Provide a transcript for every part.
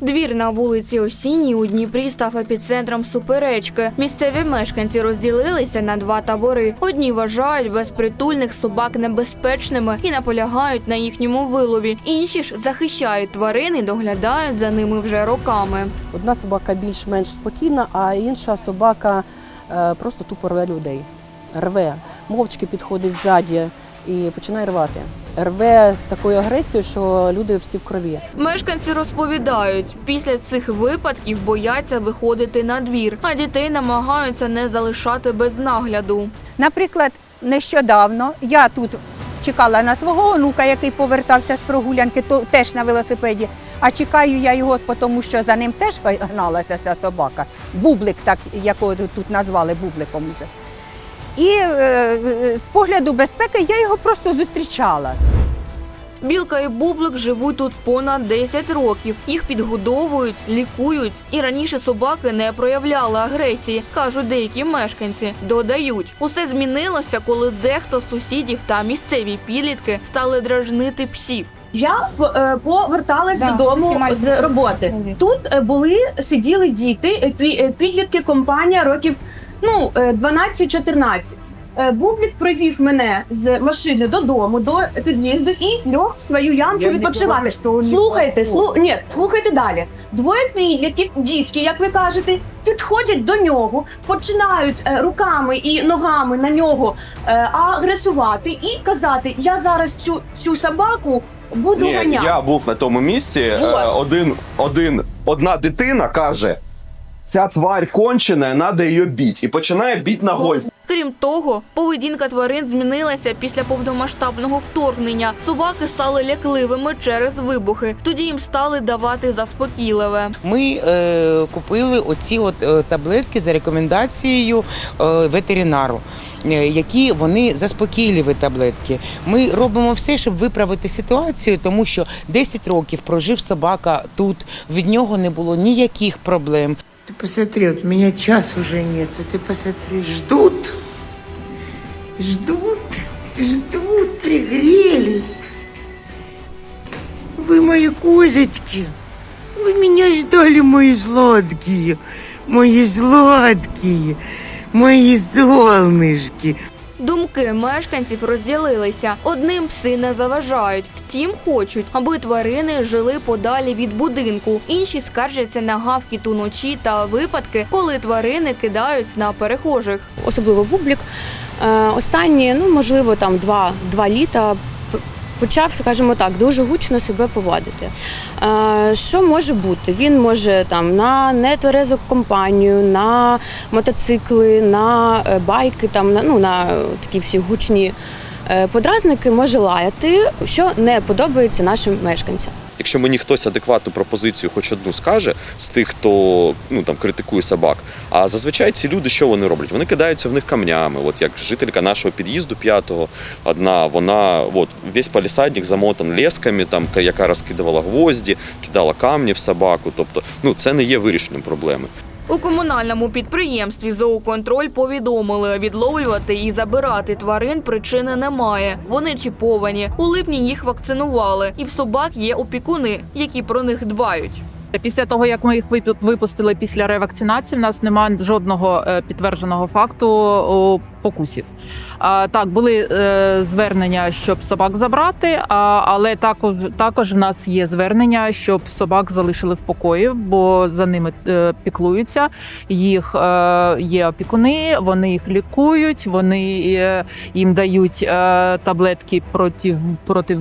Двір на вулиці Осінній у Дніпрі став епіцентром суперечки. Місцеві мешканці розділилися на два табори. Одні вважають безпритульних собак небезпечними і наполягають на їхньому вилові. Інші ж захищають тварин і доглядають за ними вже роками. Одна собака більш-менш спокійна, а інша собака е, просто тупо рве людей. Рве, мовчки підходить ззаді і починає рвати. Рве з такою агресією, що люди всі в крові. Мешканці розповідають, після цих випадків бояться виходити на двір, а дітей намагаються не залишати без нагляду. Наприклад, нещодавно я тут чекала на свого онука, який повертався з прогулянки, то теж на велосипеді. А чекаю я його, тому що за ним теж гналася ця собака. Бублик, так якого тут назвали бубликом уже. І е, з погляду безпеки я його просто зустрічала. Білка і бублик живуть тут понад 10 років. Їх підгодовують, лікують. І раніше собаки не проявляли агресії, кажуть деякі мешканці. Додають, усе змінилося, коли дехто з сусідів та місцеві підлітки стали дражнити псів. Я е, поверталась Да, додому з роботи. Тут е, були сиділи діти, підлітки, компанія років ну е, 12-14. Е, Бублік привів мене з машини додому до під'їзду і льох в свою ямку відпочивати. Слухайте, слу... Ні, слухайте далі. Двоє підлітків, дітки, як ви кажете, підходять до нього, починають е, руками і ногами на нього е, агресувати і казати: Я зараз цю, цю собаку буду Ні, ганяти. я був на тому місці. е, Вот. Один, один, одна дитина каже: ця тварь кончена, треба її бити. І починає бити на гольф. Крім того, поведінка тварин змінилася після повномасштабного вторгнення. Собаки стали лякливими через вибухи. Тоді їм стали давати заспокійливе. Ми е, купили оці от е, таблетки за рекомендацією е, ветеринару. е, Які вони заспокійливі таблетки. Ми робимо все, щоб виправити ситуацію, тому що 10 років прожив собака тут, від нього не було ніяких проблем. Ты посмотри, вот меня час уже нету. Ты посмотри, ждут. Ждут, ждут, пригрелись. Вы мои козочки. Вы меня ждали, мои сладкие. Мои сладкие. Мои солнышки. Думки мешканців розділилися. Одним пси не заважають, втім хочуть, аби тварини жили подалі від будинку. Інші скаржаться на гавкіт уночі та випадки, коли тварини кидають на перехожих. особливо бублік. Е, Останні, ну можливо, там два, два літа почав, скажімо так, дуже гучно себе поводити. Що може бути? Він може там на нетверезу компанію, на мотоцикли, на е, байки, там на ну на такі всі гучні е, подразники може лаяти, що не подобається нашим мешканцям. Якщо мені хтось адекватну пропозицію, хоч одну скаже з тих, хто ну там критикує собак. А зазвичай ці люди, що вони роблять? Вони кидаються в них камнями. От як жителька нашого під'їзду п'ятого, одна вона от весь палісадник замотан лесками, там ка- яка розкидувала гвозді, кидала камні в собаку. Тобто, ну це не є вирішенням проблеми. У комунальному підприємстві «Зооконтроль» повідомили, відловлювати і забирати тварин причини немає. Вони чіповані. У липні їх вакцинували, і в собак є опікуни, які про них дбають. Після того, як ми їх випу- випустили після ревакцинації, в нас немає жодного е, підтвердженого факту покусів. Так, були е, звернення, щоб собак забрати, але також, в нас є звернення, щоб собак залишили в покої, бо за ними е, піклуються. Їх є опікуни, вони їх лікують, вони їм дають таблетки проти, проти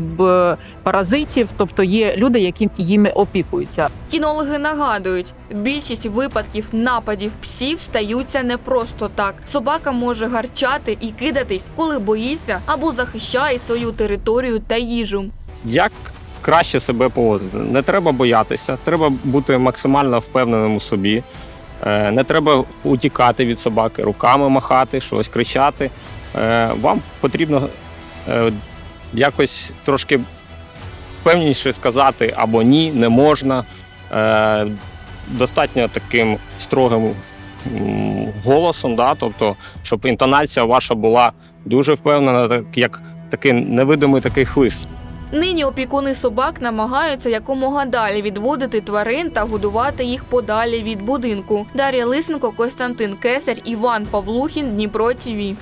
паразитів. Тобто є люди, які їми опікуються. Кінологи нагадують, більшість випадків нападів псів стаються не просто так. Собака може гарчати і кидатись, коли боїться або захищає свою територію та їжу. Як краще себе поводити? Не треба боятися, треба бути максимально впевненим у собі. Е, Не треба утікати від собаки, руками махати, щось кричати. Е, Вам потрібно е, якось трошки впевненіше сказати або ні, не можна. Е, Достатньо таким строгим голосом, да? тобто, щоб інтонація ваша була дуже впевнена, так як такий невидимий такий хлист. Нині опікуни собак намагаються якомога далі відводити тварин та годувати їх подалі від будинку. Дар'я Лисенко, Костянтин Кесар, Іван Павлухін, Дніпро ТІВІ.